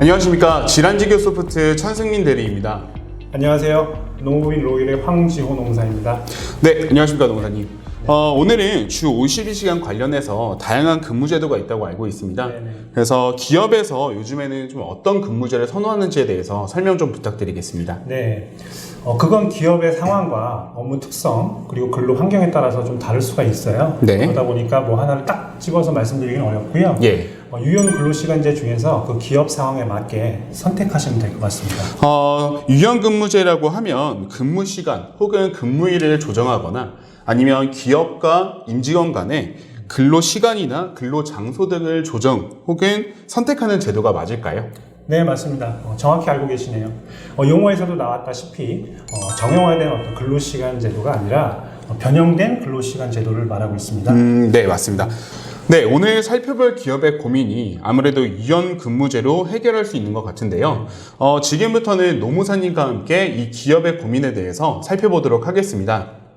안녕하십니까 질환지교 소프트 천승민 대리입니다. 안녕하세요. 농구인 로일의 황지호 농사입니다. 네, 안녕하십니까 농사님. 어, 오늘은 주 52시간 관련해서 다양한 근무제도가 있다고 알고 있습니다. 네네. 그래서 기업에서 요즘에는 좀 어떤 근무제를 선호하는지에 대해서 설명 좀 부탁드리겠습니다. 네. 어, 그건 기업의 상황과 업무 특성 그리고 근로 환경에 따라서 좀 다를 수가 있어요. 네. 그러다 보니까 뭐 하나를 딱 집어서 말씀드리기는 어렵고요. 예. 어, 유연 근로시간제 중에서 그 기업 상황에 맞게 선택하시면 될 것 같습니다. 어, 유연 근무제라고 하면 근무 시간 혹은 근무일을 조정하거나 아니면 기업과 임직원 간의 근로 시간이나 근로 장소 등을 조정 혹은 선택하는 제도가 맞을까요? 네, 맞습니다. 어, 정확히 알고 계시네요. 어, 용어에서도 나왔다시피 어, 정형화된 어떤 근로시간 제도가 아니라 어, 변형된 근로시간 제도를 말하고 있습니다. 음, 네, 맞습니다. 네, 오늘 살펴볼 기업의 고민이 아무래도 유연 근무제로 해결할 수 있는 것 같은데요. 어, 지금부터는 노무사님과 함께 이 기업의 고민에 대해서 살펴보도록 하겠습니다.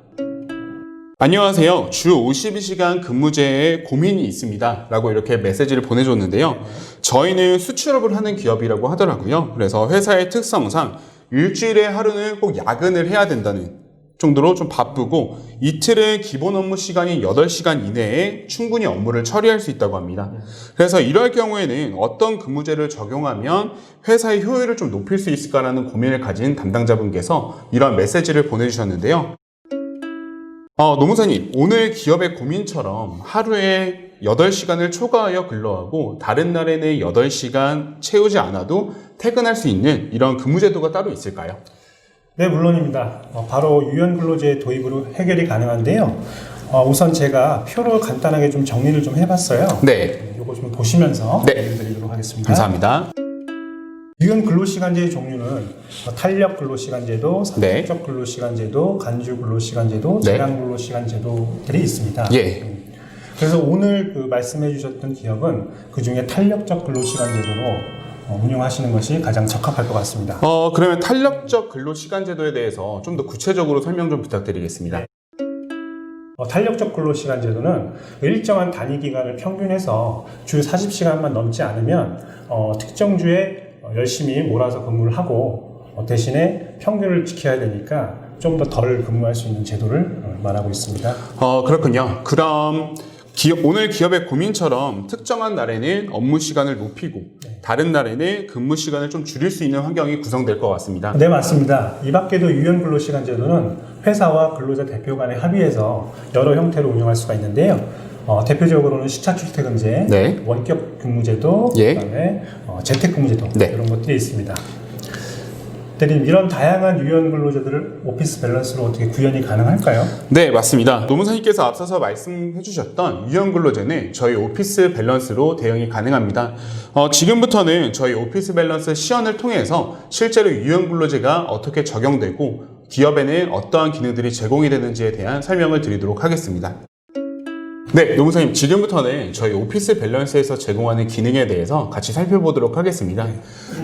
안녕하세요. 주 52시간 근무제에 고민이 있습니다. 라고 이렇게 메시지를 보내줬는데요. 저희는 수출업을 하는 기업이라고 하더라고요. 그래서 회사의 특성상 일주일에 하루는 꼭 야근을 해야 된다는 정도로 좀 바쁘고 이틀은 기본 업무 시간이 8시간 이내에 충분히 업무를 처리할 수 있다고 합니다. 그래서 이럴 경우에는 어떤 근무제를 적용하면 회사의 효율을 좀 높일 수 있을까라는 고민을 가진 담당자분께서 이런 메시지를 보내주셨는데요. 어, 노무사님, 오늘 기업의 고민처럼 하루에 8시간을 초과하여 근로하고 다른 날에는 8시간 채우지 않아도 퇴근할 수 있는 이런 근무제도가 따로 있을까요? 네, 물론입니다. 어, 바로 유연 근로제 도입으로 해결이 가능한데요. 어, 우선 제가 표로 간단하게 좀 정리를 좀 해봤어요. 네, 이거 좀 보시면서 네. 얘기를 드리도록 하겠습니다. 감사합니다. 유연 근로시간제의 종류는 어, 탄력 근로시간제도, 네. 산업적 근로시간제도, 간주 근로시간제도, 네. 재량 근로시간제도들이 있습니다. 예. 그래서 오늘 그 말씀해 주셨던 기업은 그 중에 탄력적 근로시간제도로 어, 운영하시는 것이 가장 적합할 것 같습니다. 어, 그러면 탄력적 근로시간제도에 대해서 좀 더 구체적으로 설명 좀 부탁드리겠습니다. 어, 탄력적 근로시간 제도는 일정한 단위 기간을 평균해서 주 40시간만 넘지 않으면 어, 특정 주에 어, 열심히 몰아서 근무를 하고 어, 대신에 평균을 지켜야 되니까 좀 더 덜 근무할 수 있는 제도를 어, 말하고 있습니다. 어, 그렇군요. 그럼 기업, 오늘 기업의 고민처럼 특정한 날에는 업무 시간을 높이고 다른 날에는 근무 시간을 좀 줄일 수 있는 환경이 구성될 것 같습니다. 네, 맞습니다. 이 밖에도 유연 근로 시간 제도는 회사와 근로자 대표 간의 합의해서 여러 형태로 운영할 수가 있는데요. 어, 대표적으로는 시차 출퇴근제, 네. 원격 근무제도, 예. 그다음에 어, 재택 근무제도 네. 이런 것들이 있습니다. 대리님, 이런 다양한 유연 근로제도를 오피스 밸런스로 어떻게 구현이 가능할까요? 네, 맞습니다. 노무사님께서 앞서서 말씀해 주셨던 유연 근로제는 저희 오피스 밸런스로 대응이 가능합니다. 어, 지금부터는 저희 오피스 밸런스 시연을 통해서 실제로 유연 근로제가 어떻게 적용되고 기업에는 어떠한 기능들이 제공이 되는지에 대한 설명을 드리도록 하겠습니다. 네, 노무사님, 지금부터는 저희 오피스 밸런스에서 제공하는 기능에 대해서 같이 살펴보도록 하겠습니다.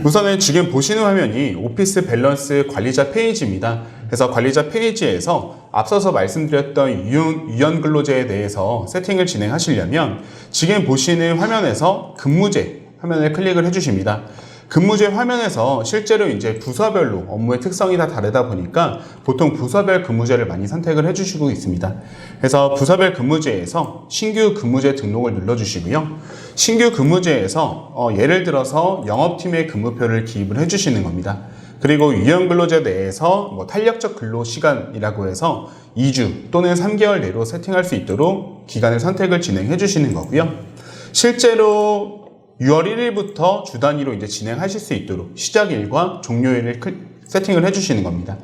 우선은 지금 보시는 화면이 오피스 밸런스 관리자 페이지입니다. 그래서 관리자 페이지에서 앞서서 말씀드렸던 유연, 근로제에 대해서 세팅을 진행하시려면 지금 보시는 화면에서 근무제 화면을 클릭을 해주십니다. 근무제 화면에서 실제로 이제 부서별로 업무의 특성이 다 다르다 보니까 보통 부서별 근무제를 많이 선택을 해주시고 있습니다. 그래서 부서별 근무제에서 신규 근무제 등록을 눌러주시고요. 신규 근무제에서 어, 예를 들어서 영업팀의 근무표를 기입을 해주시는 겁니다. 그리고 유연 근로제 내에서 뭐 탄력적 근로 시간이라고 해서 2주 또는 3개월 내로 세팅할 수 있도록 기간을 선택을 진행해 주시는 거고요. 실제로 6월 1일부터 주 단위로 이제 진행하실 수 있도록 시작일과 종료일을 클- 세팅을 해주시는 겁니다.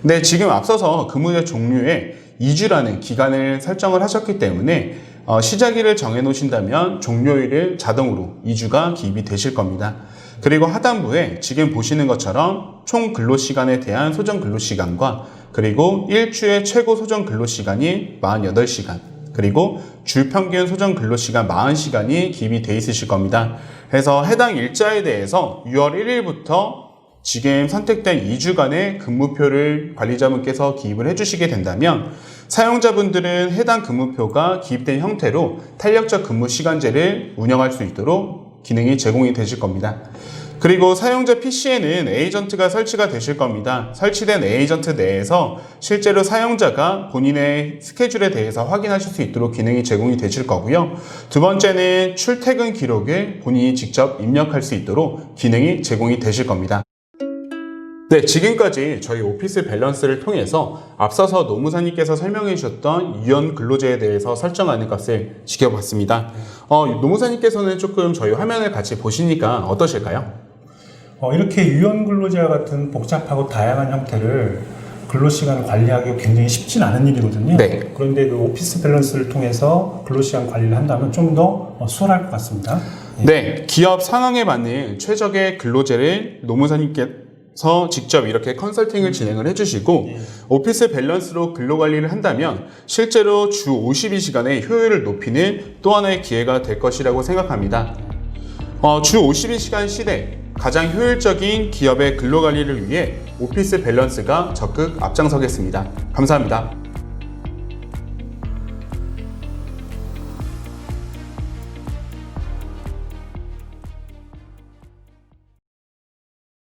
근데 지금 앞서서 근무제 종료에 2주라는 기간을 설정을 하셨기 때문에 어, 시작일을 정해 놓으신다면 종료일을 자동으로 2주가 기입이 되실 겁니다. 그리고 하단부에 지금 보시는 것처럼 총 근로시간에 대한 소정 근로시간과 그리고 일주의 최고 소정 근로시간이 48시간 그리고 주 평균 소정 근로시간 40시간이 기입이 돼 있으실 겁니다. 그래서 해당 일자에 대해서 6월 1일부터 지금 선택된 2주간의 근무표를 관리자분께서 기입을 해주시게 된다면 사용자분들은 해당 근무표가 기입된 형태로 탄력적 근무 시간제를 운영할 수 있도록 기능이 제공이 되실 겁니다. 그리고 사용자 PC에는 에이전트가 설치가 되실 겁니다. 설치된 에이전트 내에서 실제로 사용자가 본인의 스케줄에 대해서 확인하실 수 있도록 기능이 제공이 되실 거고요. 두 번째는 출퇴근 기록을 본인이 직접 입력할 수 있도록 기능이 제공이 되실 겁니다. 네, 지금까지 저희 오피스 밸런스를 통해서 앞서서 노무사님께서 설명해 주셨던 유연 근로제에 대해서 설정하는 것을 지켜봤습니다. 어, 노무사님께서는 조금 저희 화면을 같이 보시니까 어떠실까요? 어, 이렇게 유연 근로제와 같은 복잡하고 다양한 형태를 근로시간을 관리하기 굉장히 쉽진 않은 일이거든요. 네. 그런데 그 오피스 밸런스를 통해서 근로시간 관리를 한다면 좀 더 수월할 것 같습니다. 네, 기업 상황에 맞는 최적의 근로제를 노무사님께서 직접 이렇게 컨설팅을 진행을 해주시고 오피스 밸런스로 근로 관리를 한다면 실제로 주 52시간의 효율을 높이는 또 하나의 기회가 될 것이라고 생각합니다. 어, 주 52시간 시대 가장 효율적인 기업의 근로 관리를 위해 오피스 밸런스가 적극 앞장서겠습니다. 감사합니다.